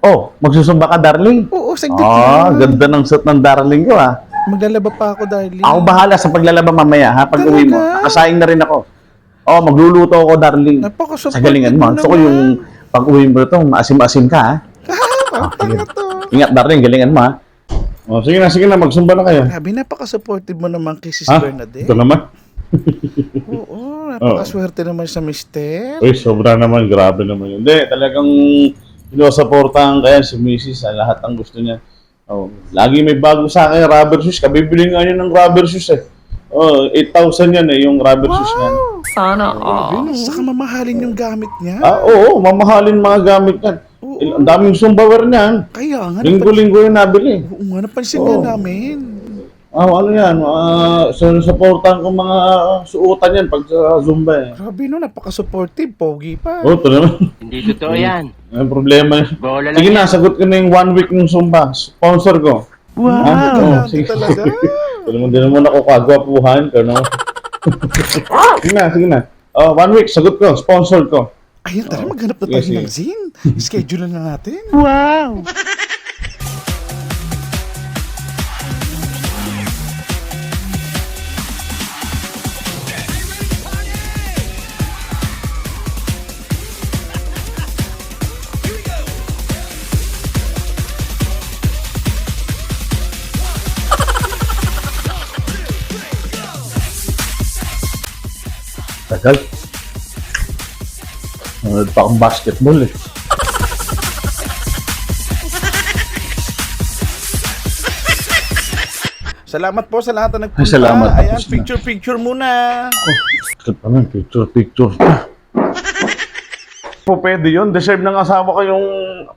Oh, magsusumba ka, darling? Oo, saglit Ah, lang. ganda ng suit ng darling ko, ah. Maglalaba pa ako, darling. Ako bahala sa paglalaba mamaya, ha? Pag uwi mo. Talaga? Nakasaing na rin ako. Oh, magluluto ako, darling. Napaka-supportive Sa galingan mo. Gusto ko naman. yung pag uwi mo ito, maasim-asim ka, ha? Ah, tanga to. Ingat, darling. Galingan mo, ha? Oh, sige na, sige na. Magsumba na kayo. Grabe, napaka-supportive mo naman kay Sis Ha? Bernadette. Ito naman. Oo, napaka-swerte naman sa mister. Uy, sobra naman. Grabe naman yun. Hindi, talagang sinusuportahan kaya si Mrs. sa lahat ng gusto niya. Oh, lagi may bago sa akin rubber shoes. Kabibili nga yun ng rubber shoes eh. Oh, 8,000 yan eh, yung rubber shoes niya. Sana all. Saka mamahalin yung gamit niya. Ah, oo, mamahalin mga gamit yan. Oo. Il- Ang daming sumbawer niyan. Kaya nga, Linggo-linggo yung nabili. Oo nga, napansin Oo. nga namin. Ah, ano yan? Ah, sinusuportahan ko mga suotan yan pag sa Zumba eh. Grabe no, napaka-supportive. Pogi pa. Oh, ito naman. Hindi totoo yan. Ang problema yun. Bola lang Sige yan. na, sagot ko na yung one week ng Zumba. Sponsor ko. Wow! Ah, oo, Grabe sige. talaga. Hindi naman, di naman ako kagwapuhan. Pero naman. sige na, sige na. Oh, one week, sagot ko. Sponsor ko. Ayun, tara, maghanap na tayo sige. ng zin. Schedule na natin. Wow! Tagal. Nanonood pa akong basketball eh. Salamat po sa lahat na nagpunta. Ay, salamat. Ayan, picture-picture muna. Bakit pa man, picture, picture. po pwede yun. Deserve ng asawa ko yung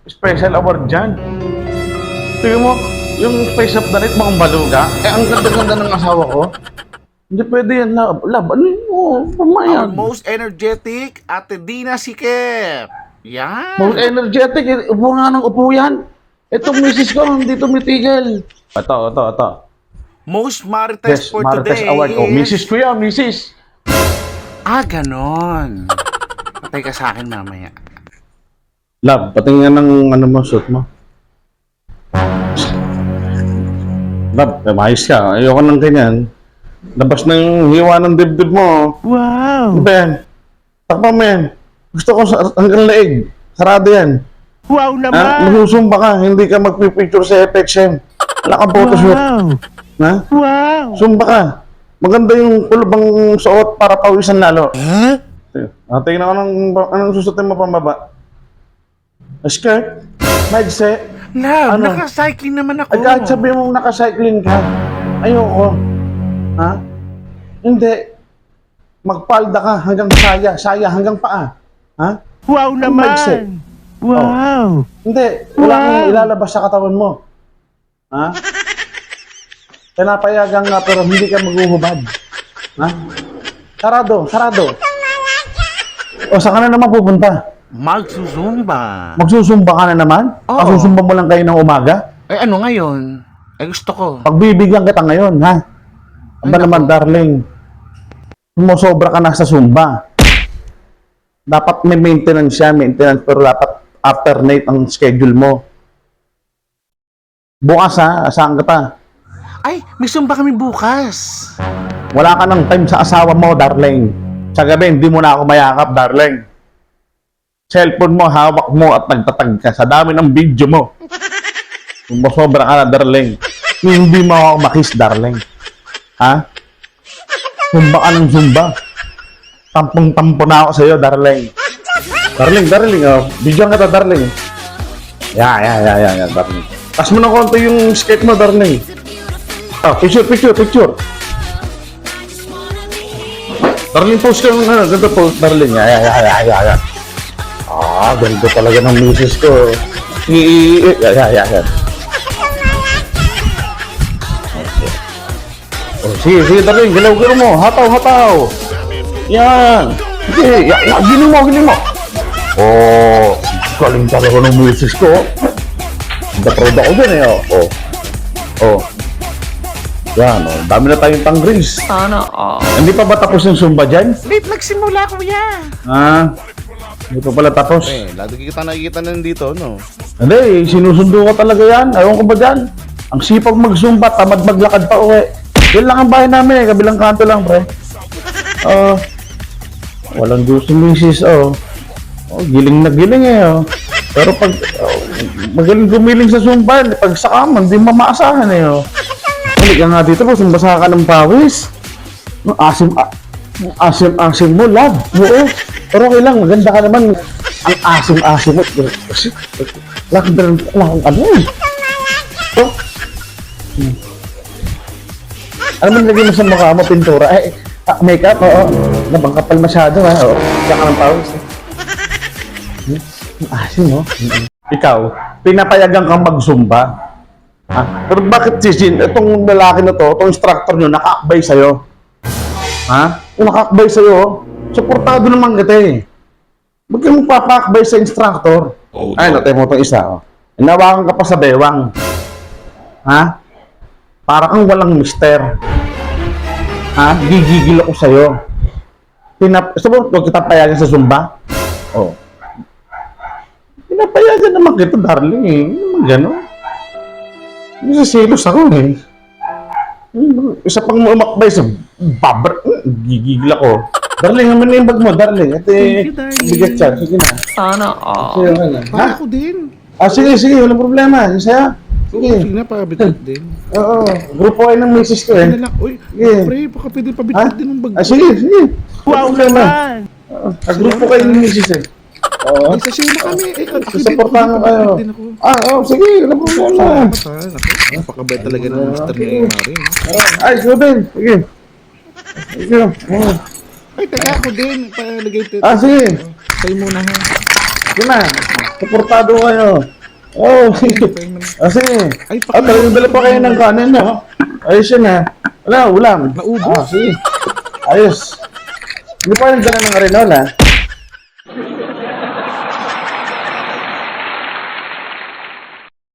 special award dyan. Tingnan mo, yung face up na rin, mukhang baluga. Eh, ang ganda-ganda ng asawa ko. Hindi pwede yan, lab. Lab, ano yun? Oh, Our pamayan. most energetic, Ate Dina Sikep. Yan. Most energetic. eh, Upo nga ng upo yan. Itong misis ko, hindi tumitigil. Ito, ito, ito. Most Marites Yes, for Marites today. Award. Oh, is- misis ko yan, misis. Ah, ganon. Patay ka sa akin mamaya. Lab, patingin ng ano mo, suit mo. Lab, eh, maayos ka. Ayoko ng ganyan. Labas na yung hiwa ng dibdib mo. Wow! Ano ba yan? Takpa mo yan. Gusto ko sa, hanggang leeg. Sarado yan. Wow Ha? naman! Magsusumba ka. Hindi ka magpipicture sa FXM. Wala kang photoshoot. Wow! Ha? Wow! Sumba ka. Maganda yung kulubang suot para pawisan lalo. Ha? Ah, tingnan ko ng, anong susutin mo pambaba. A skirt? Magse? Love, Ano? naka-cycling naman ako. Kahit sabihin mong nakacycling ka, ayoko. Ha? Hindi. Magpalda ka hanggang saya, saya hanggang paa. Ha? Wow naman! Wow! Hindi. Wala Wow. kang ilalabas sa katawan mo. Ha? Pinapayagan nga pero hindi ka maghuhubad. Ha? Sarado, sarado. O, saan ka na naman pupunta? Magsusumba. Magsusumba ka na naman? Oo. Magsusumba mo lang kayo ng umaga? Ay, ano ngayon? Ay, gusto ko. Pagbibigyan kita ngayon, ha? Aba Ay, naman, darling. Sumosobra ka na sa Zumba. Dapat may maintenance siya, maintenance, pero dapat alternate ang schedule mo. Bukas ha, asahan kita. Ay, may sumba kami bukas. Wala ka ng time sa asawa mo, darling. Sa gabi, hindi mo na ako mayakap, darling. Cellphone mo, hawak mo at nagtatag ka sa dami ng video mo. Sumosobra ka na, darling. Hindi mo ako makis, darling. Ha? Zumba ka ng zumba. Tampong-tampo na ako sa'yo, darling. Darling, darling, oh. Video kita, darling. Ya, ya, ya, ya, ya, darling. Tas mo ng konti yung skate mo, darling. Oh, picture, picture, picture. Darling, post ka ng ano, ganda post, darling. Ya, ya, ya, ya, ya, ya. Ah, ganda talaga ng misis ko. I, i, i, ya, ya. Sige, sige, darling. Galaw-galaw mo. Hataw, hataw. Yan. Sige, ya, ya, gini mo, gini mo. Oh, galing talaga ng misis ko. Ang proud ako dyan eh, oh. Oh. Oh. Yan, oh. Dami na tayong pang-grease. Sana all. Hindi pa ba tapos yung Zumba dyan? Late nagsimula, kuya. Ah, Hindi pa pala tapos. Eh, lagi kita nakikita na dito, no? Hindi, sinusundo ko talaga yan. Ayaw ko ba dyan? Ang sipag magsumba, tamad maglakad pa uwi. Yan lang ang bahay namin eh, kabilang kanto lang, pre. Oo. walang gusto misis, oh. Oh, giling na giling eh, oh. Pero pag, oh, magaling gumiling sa sumba, pag sa kaman, di mamaasahan eh, oh. Halika nga dito po, sumbasa ka ng pawis. Ang Asim, a- ang asim-asim mo, love. Oo. Pero okay lang, maganda ka naman. Ang asim-asim mo. Kasi, wala kang dala- wala kang ano eh. Oh. Hmm. Ano man lagay mo sa mukha mo, pintura? Eh, ah, makeup, oo. Nabangkapal masyado, ha? Oo. Diyan ka ng pawis, eh. Hmm? Ang asim, no? Mm-mm. Ikaw, pinapayagan kang magsumba. Ha? Pero bakit sisin, itong lalaki na to, itong instructor nyo, nakaakbay sa'yo? Ha? Kung nakaakbay sa'yo, suportado naman kita eh. Ba't ka mo papaakbay sa instructor? Ay, natay mo itong isa, oh. Inawakan ka pa sa bewang. Ha? Para kang walang mister. Ha? Gigigil ako sa'yo. Pinap... Sabi mo, huwag kita payagan sa Zumba? Oh. Pinapayagan naman kita, darling eh. Hindi naman gano'n. Nasisilos ako eh. Isa pang umakbay sa babar. Hmm, Gigigil ako. Darling, naman na yung bag mo, darling. At eh, Thank you, darling. bigat yan. Sige na. Sana all. Sige. Ha? Ako din. Ah, sige, sige. Walang problema. Yung saya. Sige, Sige. sige na, pabitit din. Oo. Grupo kayo ng misis ko Ano eh. lang, uy, Sige. pre, baka pwede Ha? pabitit din ng bag. Ah, sige, sige. Wow naman. Ah, grupo kayo ng misis eh. Oo. Ay, sasya na kami. Eh, Susuportahan ko kayo. din ako. Ah, oh, sige. Salamat ha. Naku, napakabait talaga ng mister niya yung hari. Ah, Ay, Ruben. Sige. Sige. Oo. Ay, teka ako din. Palagay ito. Ah, sige. Sa'yo muna ha. Sige na. Suportado kayo. Oh, sige. Sa'yo muna. Ah. Ay, Ah, talagang dala pa kayo ng kanin, no? Ayos yun, ha? Wala, ulam. Naubos. Ah, sige. Ayos. Hindi pa nagdala ng Arenola.